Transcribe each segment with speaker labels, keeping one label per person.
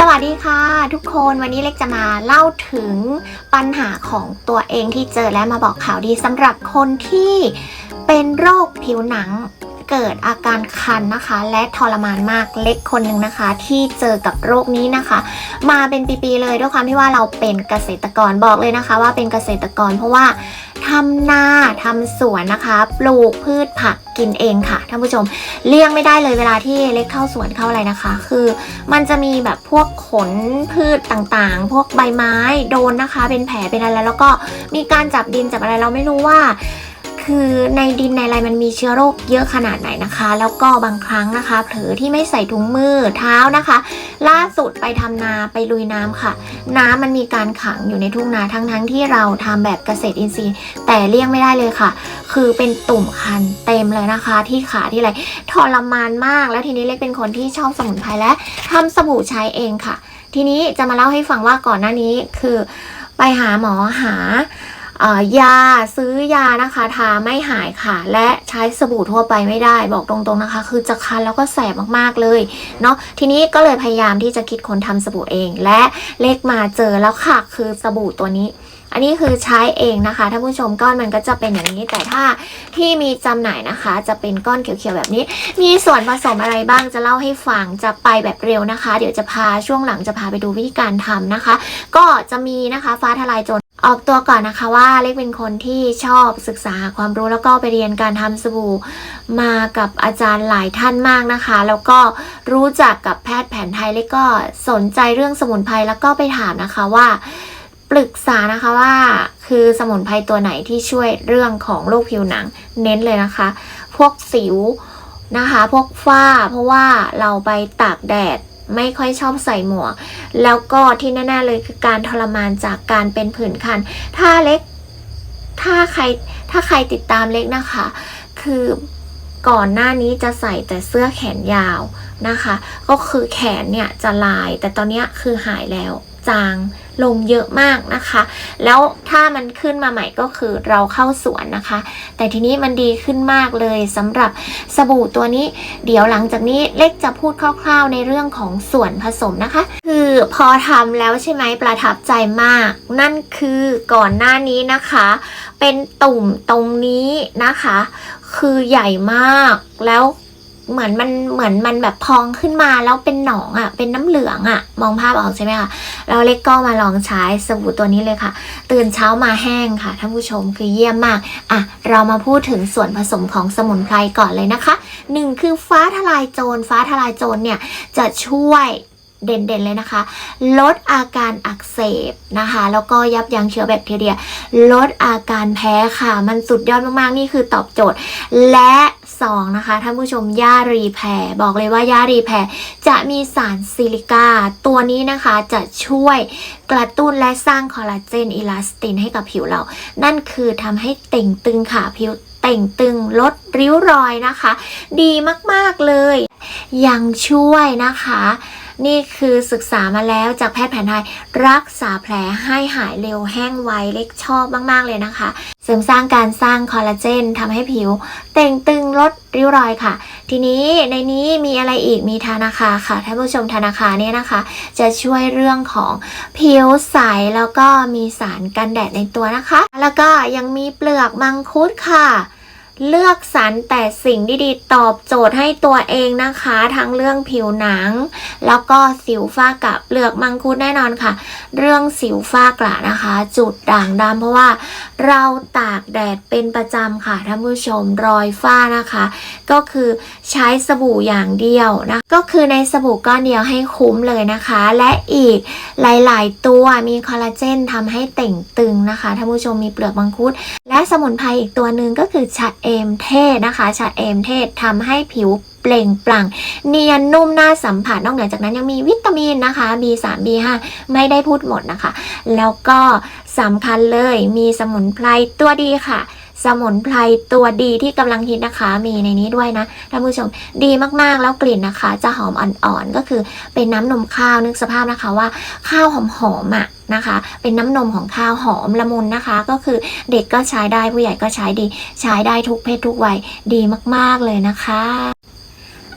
Speaker 1: สวัสดีค่ะ ทุกคนวันนี้เล็กจะมาเล่าถึงปัญหาของตัวเองที่เจอและมาบอกข่าวดีสำหรับคนที่เป็นโรคผิวหนังเกิดอาการคันนะคะ และทรมานมากเล็กคนหนึ่งนะคะ ที่เจอกับโรคนี้นะคะ มาเป็นปีๆเลยด้วยความที่ว่าเราเป็นเกษตรกรบอกเลยนะคะ ว่าเป็นเกษตรกรเพราะว่า ทำนาทำสวนนะคะ ปลูกพืชผักกินเองค่ะท่านผู้ชมเลี่ยงไม่ได้เลยเวลาที่เล็กเข้าสวนเข้าอะไรนะคะ คือมันจะมีแบบพวกขนพืชต่างๆ พวกใบไม้โดนนะคะ เป็นแผลเป็นอะไรแล้วก็มีการจับดินจับอะไรเราไม่รู้ว่า คือในดินในอะไรมันมีเชื้อโรคเยอะขนาดไหนนะคะ แล้วก็บางครั้งนะคะเผลอที่ไม่ใส่ถุงมือเท้านะคะ ล่าสุดไปทำนาไปลุยน้ำค่ะ น้ำมันมีการขังอยู่ในทุ่งนาทั้งๆที่เราทำแบบเกษตรอินทรีย์ แต่เลี่ยงไม่ได้เลยค่ะ คือเป็นตุ่มคันเต็มเลยนะคะ ที่ขาที่อะไรทรมานมาก แล้วทีนี้เล็กเป็นคนที่ชอบสมุนไพรและทำสบู่ใช้เองค่ะ ทีนี้จะมาเล่าให้ฟังว่าก่อนหน้านี้คือไปหาหมอหา ยาซื้อยานะคะทาไม่หายค่ะ และใช้สบู่ทั่วไปไม่ได้บอกตรงๆนะคะ คือจะคันแล้วก็แสบมากๆเลยเนาะทีนี้ก็เลยพยายามที่จะคิดคนทำสบู่เอง และเล็กมาเจอแล้วค่ะคือสบู่ตัวนี้อันนี้คือใช้เองนะคะท่านผู้ชมก้อนมันก็จะเป็นอย่างนี้แต่ถ้าที่มีจำหน่ายนะคะ จะเป็นก้อนเขียวๆแบบนี้ มีส่วนผสมอะไรบ้างจะเล่าให้ฟังจะไปแบบเร็วนะคะ เดี๋ยวจะพาช่วงหลังจะพาไปดูวิธีการทำนะคะ ก็จะมีนะคะฟ้าทลายโจร ออกตัวก่อนนะคะว่าเล็กเป็นคนที่ชอบศึกษาความรู้แล้วก็ไปเรียนการทำสบู่มากับอาจารย์หลายท่านมากนะคะ แล้วก็รู้จักกับแพทย์แผนไทยเล็กก็สนใจเรื่องสมุนไพรแล้วก็ไปถามนะคะว่าปรึกษานะคะว่าคือสมุนไพรตัวไหนที่ช่วยเรื่องของโรคผิวหนังเน้นเลยนะคะ พวกสิวนะคะ พวกฝ้า เพราะว่าเราไปตากแดด ไม่ค่อยชอบใส่หมวก แล้วก็ที่แน่ๆเลยคือการทรมานจากการเป็นผื่นคัน ถ้าเล็กถ้าใครถ้าใครติดตามเล็กนะคะ คือ ก่อนหน้านี้จะใส่แต่เสื้อแขนยาวนะคะ ก็คือแขนเนี่ยจะลาย แต่ตอนนี้คือหายแล้วจางลงเยอะมากนะคะ แล้วถ้ามันขึ้นมาใหม่ก็คือเราเข้าสวนนะคะ แต่ทีนี้มันดีขึ้นมากเลยสำหรับสบู่ตัวนี้ เดี๋ยวหลังจากนี้เล็กจะพูดคร่าวๆในเรื่องของส่วนผสมนะคะ คือพอทำแล้วใช่ไหมประทับใจมาก นั่นคือก่อนหน้านี้นะคะ เป็นตุ่มตรงนี้นะคะ คือใหญ่มากแล้วเหมือนมันเหมือนมันแบบพองขึ้นมาแล้วเป็นหนองอะ่ะ เป็นน้ำเหลืองอะ่ะ มองภาพออกใช่ไหมคะแล้วเล็กก็มาลองใช้สบู่ตัวนี้เลยค่ะ ตื่นเช้ามาแห้งค่ะท่านผู้ชมคือเยี่ยมมากอะเรามาพูดถึงส่วนผสมของสมุนไพรก่อนเลยนะคะหนึ่งคือฟ้าทลายโจรฟ้าทลายโจรเนี่ยจะช่วย เด่นๆเลยนะคะ ลดอาการอักเสบนะคะ แล้วก็ยับยั้งเชื้อแบคทีเรีย ลดอาการแพ้ค่ะ มันสุดยอดมากๆ นี่คือตอบโจทย์ และ2นะคะท่านผู้ชมย่ารีแพรบอกเลยว่าย่ารีแพรจะมีสารซิลิกาตัวนี้นะคะจะช่วยกระตุ้นและสร้างคอลลาเจนอิลาสตินให้กับผิวเรา นั่นคือทำให้เต่งตึงค่ะผิวเต่งตึงลดริ้วรอยนะคะ ดีมาก ๆ เลย ยังช่วยนะคะ นี่คือศึกษามาแล้วจากแพทย์แผนไทยรักษาแผลให้หายเร็วแห้งไวเล็กชอบมาก ๆ เลยนะคะ เสริมสร้างการสร้างคอลลาเจนทำให้ผิวเต่งตึงลดริ้วรอยค่ะ ทีนี้ในนี้มีอะไรอีกมีธนาคาค่ะท่านผู้ชมธนาคาเนี่ยนะคะ จะช่วยเรื่องของผิวใสแล้วก็มีสารกันแดดในตัวนะคะ แล้วก็ยังมีเปลือกมังคุดค่ะ เลือกสรรแต่สิ่งดีๆ ตอบโจทย์ให้ตัวเองนะคะ ทั้งเรื่องผิวหนัง แล้วก็สิวฝ้ากระเปลือกมังคุดแน่นอนค่ะ เรื่องสิวฝ้ากระนะคะ จุดด่างดำเพราะว่าเราตากแดดเป็นประจำค่ะท่านผู้ชมรอยฝ้านะคะ ก็คือใช้สบู่อย่างเดียวนะก็คือในสบู่ก้อนเดียวให้คุ้มเลยนะคะ และอีกหลาย ๆ ตัวมีคอลลาเจนทำให้เต่งตึงนะคะท่านผู้ชมมีเปลือกมังคุด และสมุนไพรอีกตัวหนึ่งก็คือชาเอเอมเทศนะคะ ชาเอมเทศทำให้ผิวเปล่งปลั่ง เนียนนุ่มน่าสัมผัสนอกเหนือจากนั้นยังมีวิตามินนะคะ B3 B5 ไม่ได้พูดหมดนะคะ แล้วก็สำคัญเลยมีสมุนไพรตัวดีค่ะสมุนไพรตัวดีที่กำลังฮิตนะคะ มีในนี้ด้วยนะท่านผู้ชมดีมากๆแล้วกลิ่นนะคะ จะหอมอ่อนๆก็คือเป็นน้ำนมข้าวนึกสภาพนะคะว่า ข้าวหอมๆอะ นะคะ เป็นน้ำนมของข้าวหอมละมุนนะคะ ก็คือเด็กก็ใช้ได้ผู้ใหญ่ก็ใช้ดี ใช้ได้ทุกเพศทุกวัยดีมาก ๆเลยนะคะ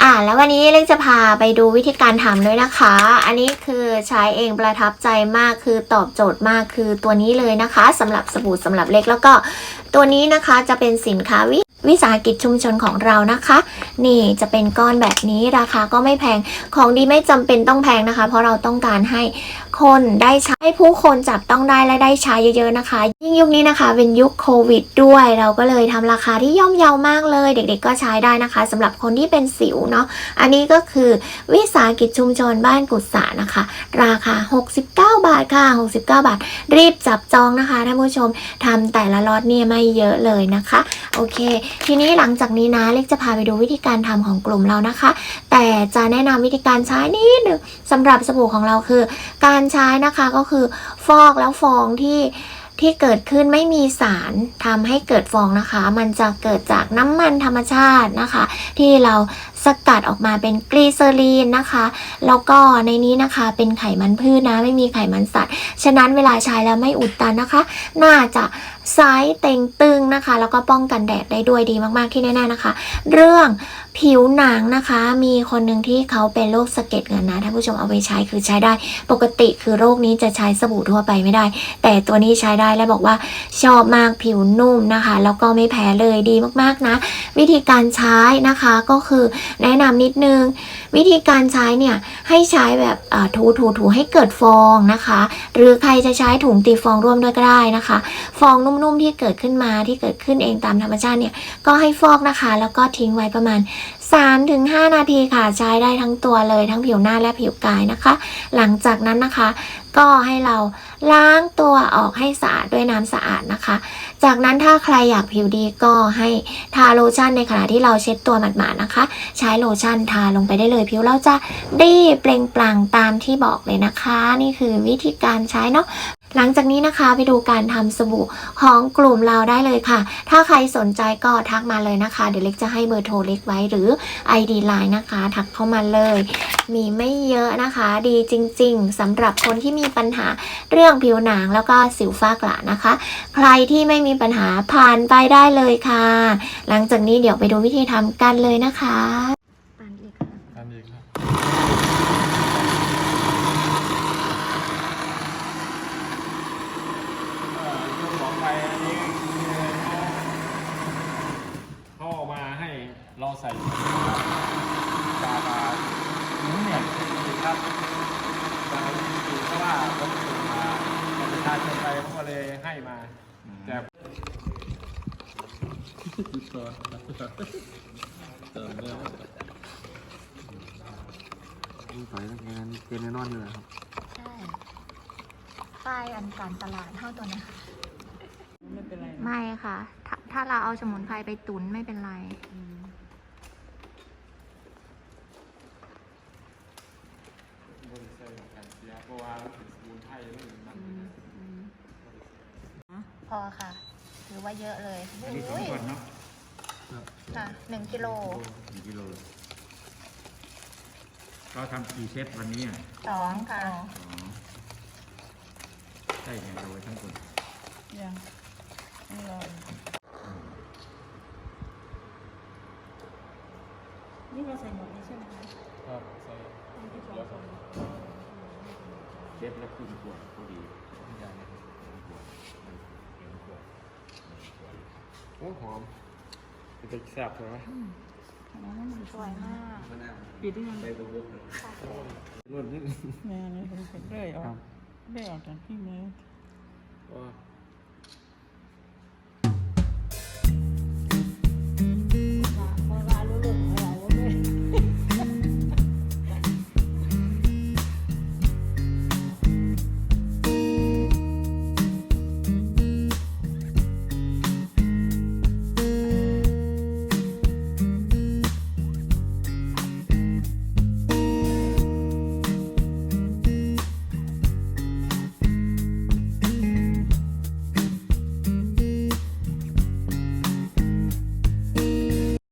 Speaker 1: อ่าแล้ววันนี้เล็กจะพาไปดูวิธีการทำด้วยนะคะ อันนี้คือใช้เองประทับใจมากคือตอบโจทย์มากคือตัวนี้เลยนะคะสำหรับสบู่สำหรับเล็กแล้วก็ตัวนี้นะคะจะเป็นสินค้าวิวิสาหกิจชุมชนของเรานะคะ นี่จะเป็นก้อนแบบนี้ราคาก็ไม่แพงของดีไม่จำเป็นต้องแพงนะคะ เพราะเราต้องการให้ คนได้ใช้ให้ผู้คนจับต้องได้และได้ใช้เยอะๆนะคะ ยิ่งยุคนี้นะคะ เป็นยุคโควิดด้วย เราก็เลยทำราคาที่ย่อมเยาวมากเลย เด็กๆก็ใช้ได้นะคะสำหรับคนที่เป็นสิวเนาะอันนี้ก็คือวิสาหกิจชุมชนบ้านกุศานะคะ ราคา 69 บาทค่ะ 69 บาท รีบจับจองนะคะท่านผู้ชมทำแต่ละล็อตเนี่ยไม่เยอะเลยนะคะ โอเค ทีนี้หลังจากนี้นะเล็กจะพาไปดูวิธีการทำของกลุ่มเรานะคะ แต่จะแนะนำวิธีการใช้นิดนึงสำหรับสบู่ของเราคือ การใช้นะคะก็คือฟอกแล้วฟองที่ที่เกิดขึ้นไม่มีสารทำให้เกิดฟองนะคะ มันจะเกิดจากน้ำมันธรรมชาตินะคะ ที่เรา สกัดออกมาเป็นกลีเซอรีนนะคะ แล้วก็ในนี้นะคะเป็นไขมันพืชนะ ไม่มีไขมันสัตว์ ฉะนั้นเวลาใช้แล้วไม่อุดตันนะคะ น่าจะไซส์เต็งตึงนะคะ แล้วก็ป้องกันแดดได้ด้วยดีมากๆที่แน่ๆนะคะ เรื่องผิวหนังนะคะ มีคนหนึ่งที่เขาเป็นโรคสะเก็ดเงินนะท่านผู้ชมเอาไปใช้คือใช้ได้ ปกติคือโรคนี้จะใช้สบู่ทั่วไปไม่ได้ แต่ตัวนี้ใช้ได้และบอกว่าชอบมากผิวนุ่มนะคะ แล้วก็ไม่แพ้เลยดีมากๆนะ วิธีการใช้นะคะก็คือแนะนำนิดนึง วิธีการใช้เนี่ยให้ใช้แบบถูถูถูให้เกิดฟองนะคะ หรือใครจะใช้ถุงตีฟองร่วมด้วยก็ได้นะคะ ฟองนุ่มๆที่เกิดขึ้นมาที่เกิดขึ้นเองตามธรรมชาติเนี่ยก็ให้ฟอกนะคะ แล้วก็ทิ้งไว้ประมาณ 3-5 นาทีค่ะใช้ได้ทั้งตัวเลยทั้งผิวหน้าและผิวกายนะคะ หลังจากนั้นนะคะก็ให้เราล้างตัวออกให้สะอาดด้วยน้ำสะอาดนะคะ จากนั้นถ้าใครอยากผิวดีก็ให้ทาโลชั่นในขณะที่เราเช็ดตัวหมาดๆนะคะ ใช้โลชั่นทาลงไปได้เลยผิวเราจะดีเปล่งปลั่งตามที่บอกเลยนะคะ นี่คือวิธีการใช้เนาะ หลังจากนี้นะคะไปดูการทำสบู่ของกลุ่มเราได้เลยค่ะ ถ้าใครสนใจก็ทักมาเลยนะคะ เดี๋ยวเล็กจะให้เบอร์โทรเล็กไว้หรือ ID Line นะคะ ทักเข้ามาเลย มีไม่เยอะนะคะ ดีจริง ๆสำหรับคนที่มีปัญหาเรื่องผิวหนังแล้วก็สิวฟ้ากระนะคะ ใครที่ไม่มีปัญหาผ่านไปได้เลยค่ะ หลังจากนี้เดี๋ยวไปดูวิธีทำกันเลยนะคะปั่นเลยค่ะ
Speaker 2: อันนี้ครับเอ่อเรื่องของไปอันนี้คือเขาเอามาให้เรา ใส่ตาตาเนี่ยครับตาดีเพราะว่าผมถูกมาประชาชนไปเขาก็เลยให้มาแต่
Speaker 3: ต่อยงานเจนแน่นอนอยู่แล้วครับ
Speaker 1: ใช่ป้ายอันการตลาดเท่าตัวนี้ค่ะ
Speaker 4: ไม่เป็นไร
Speaker 1: ไม่ค่ะถ้าถ้าเราเอาสมุนไพรไปตุนไม่เป็นไร
Speaker 4: อืม
Speaker 2: บริษัทกันเสียเพราะว่าเป็นสมุนไพรไม่เหมือนมัน
Speaker 4: อืมอืม
Speaker 1: พอค่ะ ถือว่าเยอะเลย
Speaker 3: อันนี้สองก่อนเนาะ
Speaker 1: ค่ะหนึ่งกิโล
Speaker 3: หนึ่งกิโลเราทำกี่เซตวันนี้อะ
Speaker 1: สองค่ะ
Speaker 3: อ๋อใช่ไงเราไว้ทั้งคน
Speaker 4: ยังไม่รออีกนี่เราใส่หมดนี่ใช่ไหมคะ
Speaker 2: ครับใส่
Speaker 4: อันที่สอง
Speaker 2: เดี๋ยวครับ
Speaker 3: เซตละครึ่งขวดพอดี
Speaker 2: โอ้หอมเป็นแซ่บใช่ไหม
Speaker 4: อันนั้นมัน
Speaker 1: สวยมาก
Speaker 4: ปิดได้ยัง
Speaker 3: ไปบวกเลย
Speaker 2: นวดนิดนึง
Speaker 4: แม่นี่ผมเลื่อยออกเลื่อยออกจากที่มือ
Speaker 2: อ๋อ